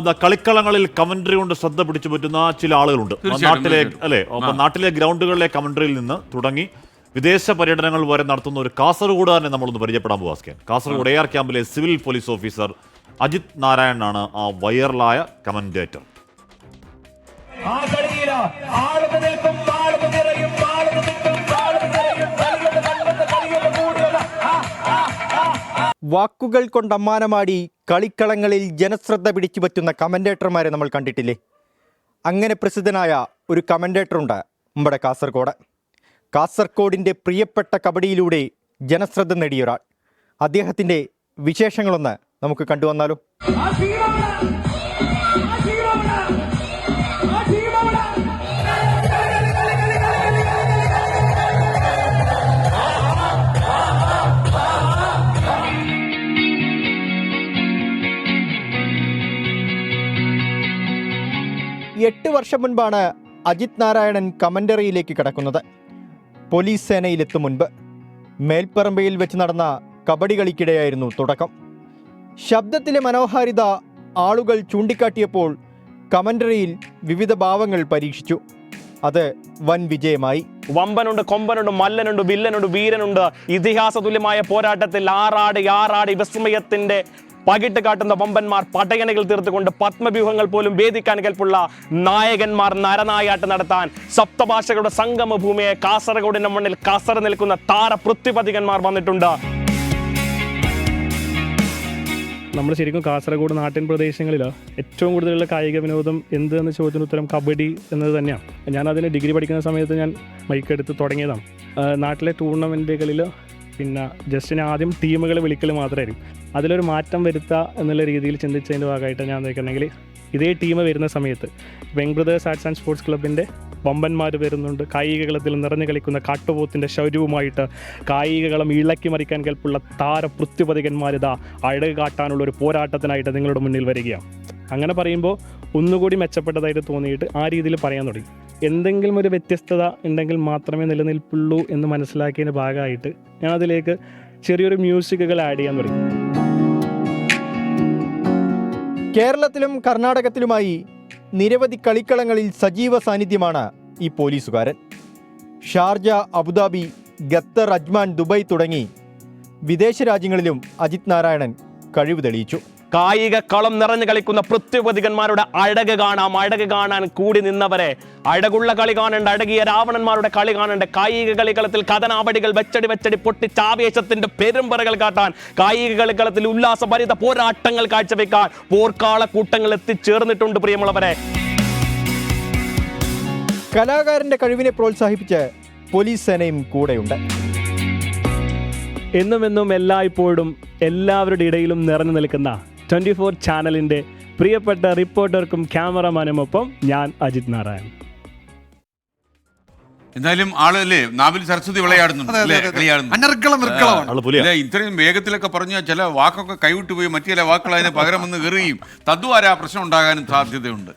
ദാ കളിക്കളങ്ങളിൽ കമന്ററി കൊണ്ട് ശ്രദ്ധ പിടിച്ചു പറ്റുന്ന ചില ആളുകളുണ്ട്. നാട്ടിലെ. അല്ലെ? അപ്പൊ നാട്ടിലെ ഗ്രൗണ്ടുകളിലെ കമന്ററിയിൽ നിന്ന് തുടങ്ങി വിദേശ പര്യടനങ്ങൾ വരെ നടത്തുന്ന ഒരു കാസർഗോഡ് തന്നെ നമ്മളൊന്ന് പരിചയപ്പെടാൻ പോവാസ്കാൻ കാസർഗോഡ് എ ആർ ക്യാമ്പിലെ സിവിൽ പോലീസ് ഓഫീസർ അജിത് നാരായണനാണ് ആ വൈറലായ കമന്റേറ്റർ ആ കളിയില ആളുകൾ വാക്കുകൾ കൊണ്ട് അമ്മാനമാടി കളിക്കളങ്ങളിൽ ജനശ്രദ്ധ പിടിച്ചു പറ്റുന്ന കമന്റേറ്റർമാരെ നമ്മൾ കണ്ടിട്ടില്ലേ? അങ്ങനെ പ്രസിദ്ധനായ ഒരു കമന്റേറ്ററുണ്ട് നമ്മുടെ കാസർഗോഡ്. കാസർഗോഡിന്റെ പ്രിയപ്പെട്ട കബഡിയിലൂടെ ജനശ്രദ്ധ നേടിയൊരാൾ അദ്ദേഹത്തിന്റെ വിശേഷങ്ങളൊന്ന് നമുക്ക് കണ്ടുവന്നാലോ? എട്ട് വർഷം മുൻപാണ് അജിത് നാരായണൻ കമന്ററിയിലേക്ക് കടക്കുന്നത്. പോലീസ് സേനയിലെത്തും മുൻപ് മേൽപ്പറമ്പയിൽ വെച്ച് നടന്ന കബഡി കളിക്കിടെയായിരുന്നു തുടക്കം. ശബ്ദത്തിലെ മനോഹാരിത ആളുകൾ ചൂണ്ടിക്കാട്ടിയപ്പോൾ കമന്ററിയിൽ വിവിധ ഭാവങ്ങൾ പരീക്ഷിച്ചു. അത് വൻ വിജയമായി. വമ്പനുണ്ട് കൊമ്പനുണ്ട് മല്ലനുണ്ട് വില്ലനുണ്ട് വീരനുണ്ട്. ഇതിഹാസ തുല്യമായ പോരാട്ടത്തിൽ ആറാട് ആറാട് വിസ്മയത്തിന്റെ പകിട്ട് കാട്ടുന്ന വമ്പന്മാർ പടയണികൾ തീർത്തുകൊണ്ട് പത്മവ്യൂഹങ്ങൾ പോലും വേദിക്കാൻ കൽപ്പുള്ള നായകന്മാർ നരനായാട്ട് നടത്താൻ സപ്തഭാഷകളുടെ സംഗമ ഭൂമിയെ കാസർഗോഡിന്റെ മണ്ണിൽ കാസർ നിൽക്കുന്ന താര പൃഥ്വിപതികന്മാർ വന്നിട്ടുണ്ട്. നമ്മൾ ശരിക്കും കാസർഗോഡ് നാട്ടിൻ പ്രദേശങ്ങളിൽ ഏറ്റവും കൂടുതലുള്ള കായിക വിനോദം എന്ത് എന്ന ചോദ്യത്തിന് ഉത്തരം കബഡി എന്നത് തന്നെയാണ് ഞാൻ അതിന് ഡിഗ്രി പഠിക്കുന്ന സമയത്ത് ഞാൻ മൈക്കെടുത്ത് തുടങ്ങിയതാണ്. നാട്ടിലെ ടൂർണമെന്റുകളിൽ പിന്നെ ജസ്റ്റിന് ആദ്യം ടീമുകൾ വിളിക്കൽ മാത്രമായിരിക്കും അതിലൊരു മാറ്റം വരുത്തുക എന്നുള്ള രീതിയിൽ ചിന്തിച്ചതിന്റെ ഭാഗമായിട്ട് ഞാൻ നോക്കുകയാണെങ്കിൽ ഇതേ ടീം വരുന്ന സമയത്ത് വെങ് ബ്രദേഴ്സ് ആർട്സ് ആൻഡ് സ്പോർട്സ് ക്ലബിന്റെ വമ്പന്മാർ വരുന്നുണ്ട്. കായിക കളത്തിൽ നിറഞ്ഞു കളിക്കുന്ന കാട്ടുപോത്തിന്റെ ശൗര്യവുമായിട്ട് കായിക കളം ഇളക്കി മറിക്കാൻ കെൽപ്പുള്ള താര പൃഥ്വിപതികന്മാരിതാ അഴക് കാട്ടാനുള്ള ഒരു പോരാട്ടത്തിനായിട്ട് നിങ്ങളുടെ മുന്നിൽ വരികയാണ്. അങ്ങനെ പറയുമ്പോൾ ഒന്നുകൂടി മെച്ചപ്പെട്ടതായിട്ട് തോന്നിയിട്ട് ആ രീതിയിൽ പറയാൻ തുടങ്ങി. എന്തെങ്കിലും ഒരു വ്യത്യസ്തത ഉണ്ടെങ്കിൽ മാത്രമേ നിലനിൽപ്പുള്ളൂ എന്ന് മനസ്സിലാക്കിയതിന്റെ ഭാഗമായിട്ട് ഞാൻ അതിലേക്ക് ചെറിയൊരു മ്യൂസിക്കുകൾ ആഡ് ചെയ്യാൻ തുടങ്ങി. കേരളത്തിലും കർണാടകത്തിലുമായി നിരവധി കളിക്കളങ്ങളിൽ സജീവ സാന്നിധ്യമാണ് ഈ പോലീസുകാരൻ. Sharjah Abu Dhabi Qatar Ajman Dubai തുടങ്ങി വിദേശ രാജ്യങ്ങളിലും അജിത് നാരായണൻ കഴിവ് തെളിയിച്ചു. കായിക കളം നിറഞ്ഞു കളിക്കുന്ന പൃഥ്വിപതികന്മാരുടെ അഴക് കാണാം. അഴക് കാണാൻ കൂടി നിന്നവരെ അഴകുള്ള കളി കാണേണ്ട അഴകിയ രാവണന്മാരുടെ കളി കാണേണ്ട കായിക കളിക്കളത്തിൽ കഥനാപടികൾ വെച്ചടി വെച്ചടി പൊട്ടിച്ചാവേശത്തിന്റെ പെരുമ്പറകൾ കാട്ടാൻ കായിക കളിക്കളത്തിൽ ഉല്ലാസഭരിത പോരാട്ടങ്ങൾ കാഴ്ചവെക്കാൻ പോർക്കാള കൂട്ടങ്ങൾ എത്തിച്ചേർന്നിട്ടുണ്ട് പ്രിയമുള്ളവരെ. കലാകാരന്റെ കഴിവിനെ പ്രോത്സാഹിപ്പിച്ച് പോലീസ് സേനയും കൂടെയുണ്ട്. എന്നും എന്നും എല്ലായ്പ്പോഴും എല്ലാവരുടെ ഇടയിലും നിറഞ്ഞു നിൽക്കുന്ന ട്വന്റി ഫോർ ചാനലിന്റെ പ്രിയപ്പെട്ട റിപ്പോർട്ടർക്കും ക്യാമറമാനുമൊപ്പം ഞാൻ അജിത് നാരായൺ. എന്തായാലും ആളല്ലേ അല്ലേ നാവിൽ സരസ്വതി വിളയാടുന്നുണ്ട് ഇത്രയും വേഗത്തിലൊക്കെ പറഞ്ഞ ചില വാക്കൊക്കെ കൈവിട്ടു പോയി മറ്റു ചില വാക്കുകൾ അതിന് പകരം വന്ന് കയറുകയും തദ്വാര പ്രശ്നം ഉണ്ടാകാനും സാധ്യതയുണ്ട്.